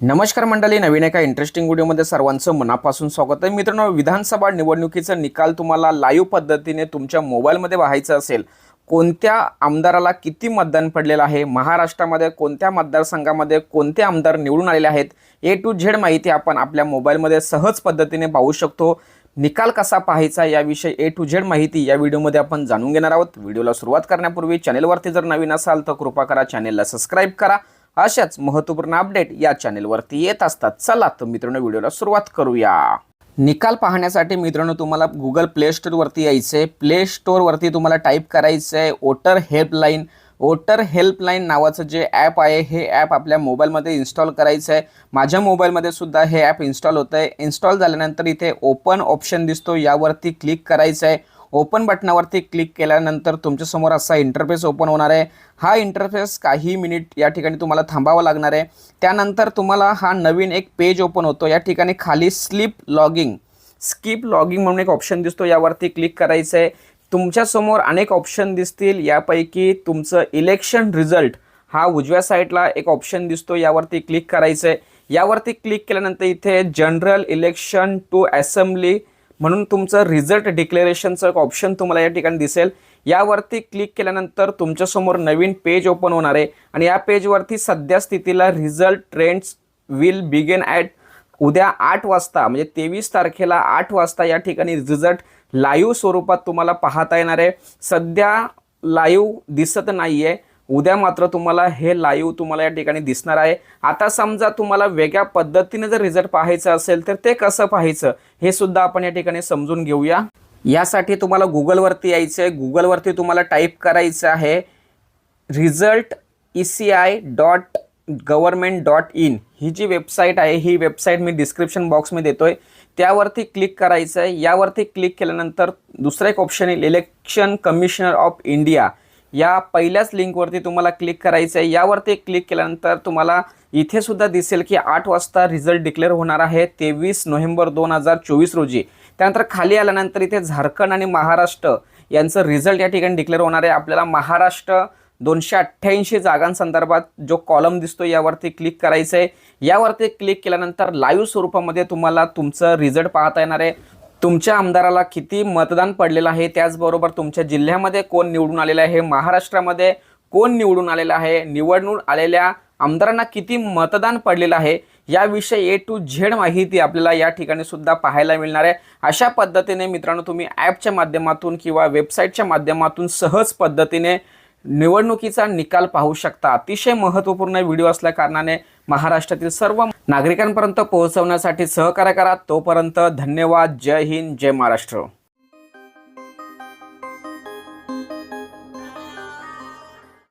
नमस्कार मंडळी नवीन एका इंटरेस्टिंग व्हिडिओमध्ये सर्वांचं मनापासून स्वागत आहे. मित्रांनो विधानसभा निवडणुकीचा निकाल तुम्हाला लाईव्ह पद्धतीने तुमच्या मोबाईलमध्ये पाहायचं असेल. कोणत्या आमदाराला किती मतदान पडलेलं आहे? महाराष्ट्रामध्ये कोणत्या मतदारसंघामध्ये कोणते आमदार निवडून आलेले आहेत? ए टू झेड माहिती आपण आपल्या मोबाईलमध्ये सहज पद्धतीने पाहू शकतो. निकाल कसा पाहायचा याविषयी ए टू झेड माहिती या व्हिडिओमध्ये आपण जाणून घेणार आहोत. व्हिडिओला सुरुवात करण्यापूर्वी चॅनेलवरती जर नवीन असाल तर कृपा करा चॅनेलला सबस्क्राईब करा. अशाच महत्त्वपूर्ण अपडेट या चॅनेलवरती येत असतात. चला तर मित्रांनो व्हिडिओला सुरुवात करूया. निकाल पाहण्यासाठी मित्रांनो तुम्हाला गुगल प्ले स्टोअरवरती यायचं आहे प्ले स्टोअरवरती तुम्हाला टाईप करायचं आहे वोटर हेल्पलाईन वोटर हेल्पलाईन नावाचं जे ॲप आहे हे ॲप आपल्या मोबाईलमध्ये इन्स्टॉल करायचं आहे माझ्या मोबाईलमध्ये सुद्धा हे ॲप इन्स्टॉल होतं आहे इन्स्टॉल झाल्यानंतर इथे ओपन ऑप्शन दिसतो. यावरती क्लिक करायचं आहे ओपन बटनावरती क्लिक केल्यानंतर तुमच्यासमोर असा इंटरफेस ओपन होणार आहे. हा इंटरफेस काही मिनिट या ठिकाणी तुम्हाला थांबावा लागणार आहे. त्यानंतर तुम्हाला हा नवीन एक पेज ओपन होतो. या ठिकाणी खाली स्लिप लॉगिंग स्किप लॉगिंग म्हणून एक ऑप्शन दिसतो. यावरती क्लिक करायचं आहे तुमच्यासमोर अनेक ऑप्शन दिसतील. यापैकी तुमचं इलेक्शन रिझल्ट हा उजव्या साईडला एक ऑप्शन दिसतो. यावरती क्लिक करायचं आहे यावरती क्लिक केल्यानंतर इथे जनरल इलेक्शन टू असेंब्ली म्हणून तुमचं रिझल्ट डिक्लेरेशनचं एक ऑप्शन तुम्हाला या ठिकाणी दिसेल. यावरती क्लिक केल्यानंतर तुमच्यासमोर नवीन पेज ओपन होणार आहे. आणि या पेजवरती सध्या स्थितीला result trends will begin at उद्या आठ वाजता म्हणजे तेवीस तारखेला आठ वाजता या ठिकाणी रिझल्ट लाईव्ह स्वरूपात तुम्हाला पाहता येणार आहे. सध्या लाईव्ह दिसत नाही आहे उद्या मात्र तुम्हाला हे लाईव्ह तुम्हाला या ठिकाणी दिसणार आहे. आता समजा तुम्हाला वेगळ्या पद्धतीने जर रिझल्ट पाहायचं असेल तर ते कसं पाहायचं? हे सुद्धा आपण या ठिकाणी समजून घेऊया. यासाठी तुम्हाला गुगलवरती यायचं आहे. गुगलवरती तुम्हाला टाईप करायचं आहे result E C I dot government dot in ही जी वेबसाईट आहे ही वेबसाईट मी डिस्क्रिप्शन बॉक्समध्ये देतोय. त्यावरती क्लिक करायचं आहे. यावरती क्लिक केल्यानंतर दुसरा एक ऑप्शन येईल इलेक्शन कमिशनर ऑफ इंडिया या पहिल्याच लिंकवरती तुम्हाला क्लिक करायचं आहे यावरती क्लिक केल्यानंतर तुम्हाला इथे सुद्धा दिसेल की आठ वाजता रिझल्ट डिक्लेअर होणार आहे तेवीस नोव्हेंबर दोन हजार चोवीस रोजी. त्यानंतर खाली आल्यानंतर इथे झारखंड आणि महाराष्ट्र यांचं रिझल्ट या ठिकाणी डिक्लेअर होणार आहे. आपल्याला महाराष्ट्र दोनशे अठ्ठ्याऐंशी जागांसंदर्भात जो कॉलम दिसतो यावरती क्लिक करायचं आहे यावरती क्लिक केल्यानंतर लाईव्ह स्वरूपामध्ये तुम्हाला तुमचं रिझल्ट पाहता येणार आहे. तुमच्या आमदाराला किती मतदान पडलेलं आहे? त्याचबरोबर तुमच्या जिल्ह्यामध्ये कोण निवडून आलेलं आहे? महाराष्ट्रामध्ये कोण निवडून आलेलं आहे? निवडून आलेल्या आमदारांना किती मतदान पडलेलं आहे? याविषयी ए टू झेड माहिती आपल्याला या ठिकाणी सुद्धा पाहायला मिळणार आहे. अशा पद्धतीने मित्रांनो तुम्ही ॲपच्या माध्यमातून किंवा वेबसाईटच्या माध्यमातून सहज पद्धतीने निवडणुकीचा निकाल पाहू शकता. अतिशय महत्त्वपूर्ण व्हिडिओ असल्या कारणाने महाराष्ट्रातील सर्व नागरिकांपर्यंत पोहोचवण्यासाठी सहकार्य करा. तोपर्यंत धन्यवाद. जय हिंद. जय महाराष्ट्र.